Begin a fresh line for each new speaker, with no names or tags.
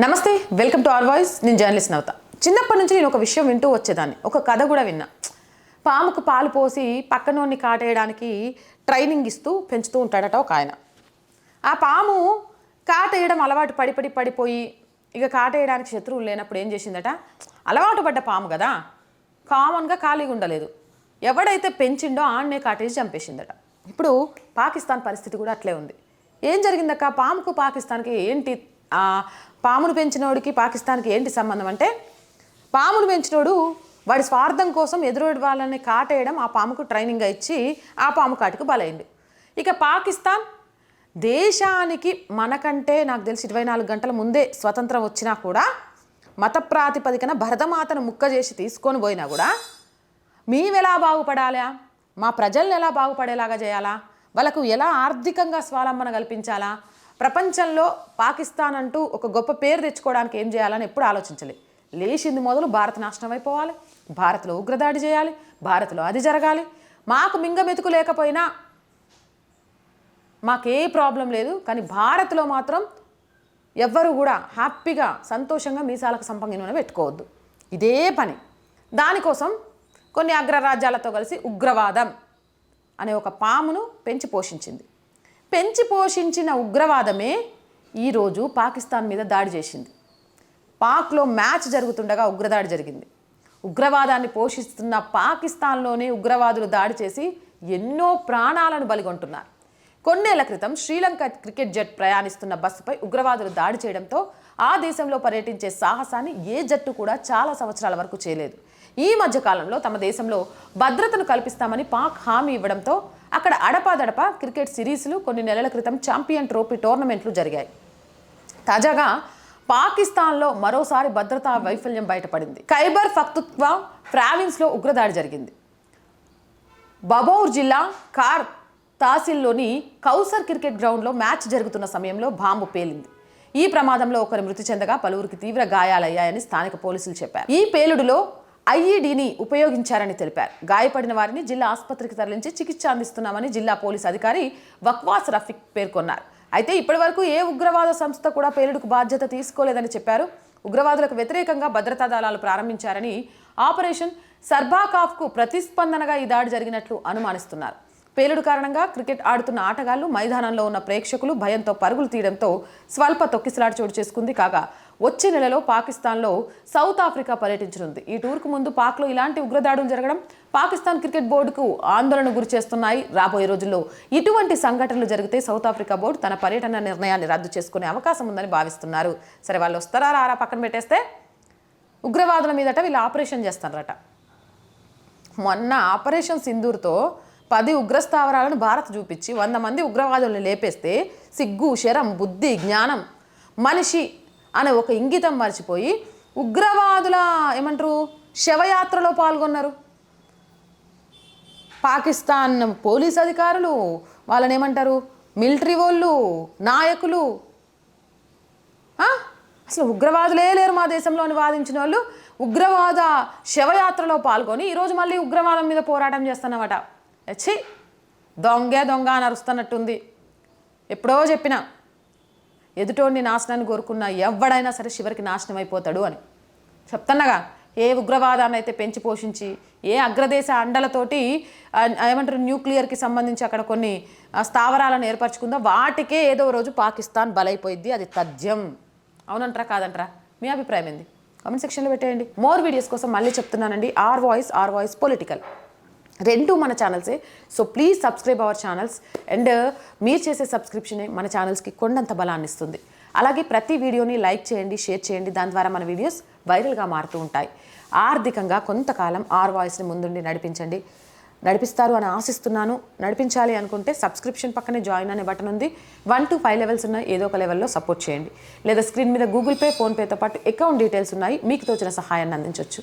నమస్తే welcome to R voice. నేను journalist Navata. చిన్నప్పటి నుంచి నేను ఒక విషయం వింటూ వచ్చేదాన్ని. ఒక కథ కూడా విన్నా. పాముకు పాలు పోసి పక్కనోడిని కాటేయడానికి ట్రైనింగ్ ఇస్తూ పెంచుతూ ఉంటాడట ఒక ఆయన. ఆ పాము కాటేయడం అలవాటు పడి పడి పడిపోయి ఇక కాటేయడానికి శత్రువులు లేనప్పుడు ఏం చేసిందట? అలవాటు పడ్డ పాము కదా. కామన్గా ఖాళీగా ఉండలేదు. ఎవడైతే పెంచిండో ఆడనే కాటేసి చంపేసిందట. ఇప్పుడు పాకిస్తాన్ పరిస్థితి కూడా అట్లే ఉంది. ఏం జరిగిందక్క? పాముకు పాకిస్తాన్కి ఏంటి పామును పెంచినోడికి పాకిస్తాన్కి ఏంటి సంబంధం అంటే పామును పెంచినోడు వాడి స్వార్థం కోసం ఎదురు వాళ్ళని కాటేయడం ఆ పాముకు ట్రైనింగ్ ఇచ్చి ఆ పాము కాటుకు బలైంది. ఇక పాకిస్తాన్ దేశానికి మనకంటే నాకు తెలిసి ఇరవై నాలుగు గంటల ముందే స్వతంత్రం వచ్చినా కూడా మత ప్రాతిపదికన భరతమాతను ముక్క చేసి తీసుకొని పోయినా కూడా మేము ఎలా బాగుపడాలా? మా ప్రజల్ని ఎలా బాగుపడేలాగా చేయాలా? వాళ్ళకు ఎలా ఆర్థికంగా స్వాలంబన కల్పించాలా? ప్రపంచంలో పాకిస్తాన్ అంటూ ఒక గొప్ప పేరు తెచ్చుకోవడానికి ఏం చేయాలని ఎప్పుడు ఆలోచించలే. లేచింది మొదలు భారత్ నాశనం అయిపోవాలి. భారత్లో ఉగ్రదాడి చేయాలి. భారత్లో అది జరగాలి. మాకు మింగమెతుకు లేకపోయినా మాకే ప్రాబ్లం లేదు. కానీ భారత్లో మాత్రం ఎవ్వరు కూడా హ్యాపీగా సంతోషంగా మీసాలకు సంపంగిన పెట్టుకోవద్దు. ఇదే పని. దానికోసం కొన్ని అగ్రరాజ్యాలతో కలిసి ఉగ్రవాదం అనే ఒక పామును పెంచి పోషించింది. పెంచి పోషించిన ఉగ్రవాదమే ఈరోజు పాకిస్తాన్ మీద దాడి చేసింది. పాక్లో మ్యాచ్ జరుగుతుండగా ఉగ్రదాడి జరిగింది. ఉగ్రవాదాన్ని పోషిస్తున్న పాకిస్తాన్లోనే ఉగ్రవాదులు దాడి చేసి ఎన్నో ప్రాణాలను బలిగొంటున్నారు. కొన్నేళ్ళ క్రితం శ్రీలంక క్రికెట్ జట్ ప్రయాణిస్తున్న బస్సుపై ఉగ్రవాదులు దాడి చేయడంతో ఆ దేశంలో పర్యటించే సాహసాన్ని ఏ జట్టు కూడా చాలా సంవత్సరాల వరకు చేయలేదు. ఈ మధ్యకాలంలో తమ దేశంలో భద్రతను కల్పిస్తామని పాక్ హామీ ఇవ్వడంతో అక్కడ అడపాదడప క్రికెట్ సిరీస్లు కొన్ని నెలల క్రితం ఛాంపియన్ ట్రోఫీ టోర్నమెంట్లు జరిగాయి. తాజాగా పాకిస్తాన్లో మరోసారి భద్రతా వైఫల్యం బయటపడింది. ఖైబర్ ఫక్తుత్వా ప్రావిన్స్లో ఉగ్రదాడి జరిగింది. బబౌర్ జిల్లా కార్ తహసీల్లోని కౌసర్ క్రికెట్ గ్రౌండ్లో మ్యాచ్ జరుగుతున్న సమయంలో బాంబు పేలింది. ఈ ప్రమాదంలో ఒకరు మృతి చెందగా పలువురికి తీవ్ర గాయాలయ్యాయని స్థానిక పోలీసులు చెప్పారు. ఈ పేలుడులో ఐఈడీని ఉపయోగించారని తెలిపారు. గాయపడిన వారిని జిల్లా ఆసుపత్రికి తరలించి చికిత్స అందిస్తున్నామని జిల్లా పోలీస్ అధికారి వక్వాస్ రఫీక్ పేర్కొన్నారు. అయితే ఇప్పటివరకు ఏ ఉగ్రవాద సంస్థ కూడా పేలుడుకు బాధ్యత తీసుకోలేదని చెప్పారు. ఉగ్రవాదులకు వ్యతిరేకంగా భద్రతా దళాలు ప్రారంభించారని ఆపరేషన్ సర్బాకాఫ్కు ప్రతిస్పందనగా ఈ దాడి జరిగినట్లు అనుమానిస్తున్నారు. పేలుడు కారణంగా క్రికెట్ ఆడుతున్న ఆటగాళ్ళు మైదానంలో ఉన్న ప్రేక్షకులు భయంతో పరుగులు తీయడంతో స్వల్ప తొక్కిసలాట చోటు చేసుకుంది కాగా వచ్చే నెలలో పాకిస్తాన్లో సౌత్ ఆఫ్రికా పర్యటించనుంది. ఈ టూర్కు ముందు పాక్లో ఇలాంటి ఉగ్రదాడులు జరగడం పాకిస్తాన్ క్రికెట్ బోర్డుకు ఆందోళన గురి చేస్తున్నాయి. రాబోయే రోజుల్లో ఇటువంటి సంఘటనలు జరిగితే సౌత్ ఆఫ్రికా బోర్డు తన పర్యటన నిర్ణయాన్ని రద్దు చేసుకునే అవకాశం ఉందని భావిస్తున్నారు. సరే వాళ్ళు వస్తారా రారా పక్కన పెట్టేస్తే? ఉగ్రవాదుల మీదట వీళ్ళు ఆపరేషన్ చేస్తారట. మొన్న ఆపరేషన్ సింధూర్తో పది ఉగ్రస్థావరాలను భారత్ చూపించి వంద మంది ఉగ్రవాదులను లేపేస్తే సిగ్గు శరం బుద్ధి జ్ఞానం మనిషి అనే ఒక ఇంగితం మర్చిపోయి ఉగ్రవాదుల ఏమంటారు శవయాత్రలో పాల్గొన్నారు. పాకిస్తాన్ పోలీస్ అధికారులు వాళ్ళని ఏమంటారు మిలిటరీ వాళ్ళు నాయకులు అసలు ఉగ్రవాదులే లేరు మా దేశంలో అని వాదించిన వాళ్ళు ఉగ్రవాద శవయాత్రలో పాల్గొని ఈరోజు మళ్ళీ ఉగ్రవాదం మీద పోరాటం చేస్తానమాట ఛీ దొంగే దొంగ అని అరుస్తున్నట్టుంది. ఎప్పుడో చెప్పిన. ఎదుటోడిని నాశనాన్ని కోరుకున్న ఎవడైనా సరే చివరికి నాశనం అయిపోతాడు అని. చెప్తున్నాగా ఏ ఉగ్రవాదాన్ని అయితే పెంచి పోషించి ఏ అగ్రదేశ అండలతోటి ఏమంటారు న్యూక్లియర్కి సంబంధించి అక్కడ కొన్ని స్థావరాలను ఏర్పరచుకుందో వాటికే ఏదో రోజు పాకిస్తాన్ బలైపోయింది అది తథ్యం. అవునంటారా కాదంటారా? మీ అభిప్రాయం ఏంది? కామెంట్ సెక్షన్లో పెట్టేయండి. మోర్ వీడియోస్ కోసం మళ్ళీ చెప్తున్నానండి. R voice R voice political. రెండు మన ఛానల్సే so please subscribe our channels and మీరు చేసే సబ్స్క్రిప్షనే మన ఛానల్స్కి కొండంత బలాన్ని ఇస్తుంది. అలాగే ప్రతి వీడియోని లైక్ చేయండి షేర్ చేయండి. దాని ద్వారా మన వీడియోస్ వైరల్గా మారుతూ ఉంటాయి. ఆర్థికంగా కొంతకాలం ఆర్ వాయిస్ని ముందుండి నడిపించండి. నడిపిస్తారు అని ఆశిస్తున్నాను. నడిపించాలి అనుకుంటే సబ్స్క్రిప్షన్ పక్కనే జాయిన్ అనే బటన్ ఉంది. వన్ టు ఫైవ్ లెవెల్స్ ఉన్నాయి. ఏదో ఒక లెవెల్లో సపోర్ట్ చేయండి. లేదా స్క్రీన్ మీద గూగుల్ పే ఫోన్పేతో పాటు అకౌంట్ డీటెయిల్స్ ఉన్నాయి. మీకు తోచిన సహాయాన్ని అందించవచ్చు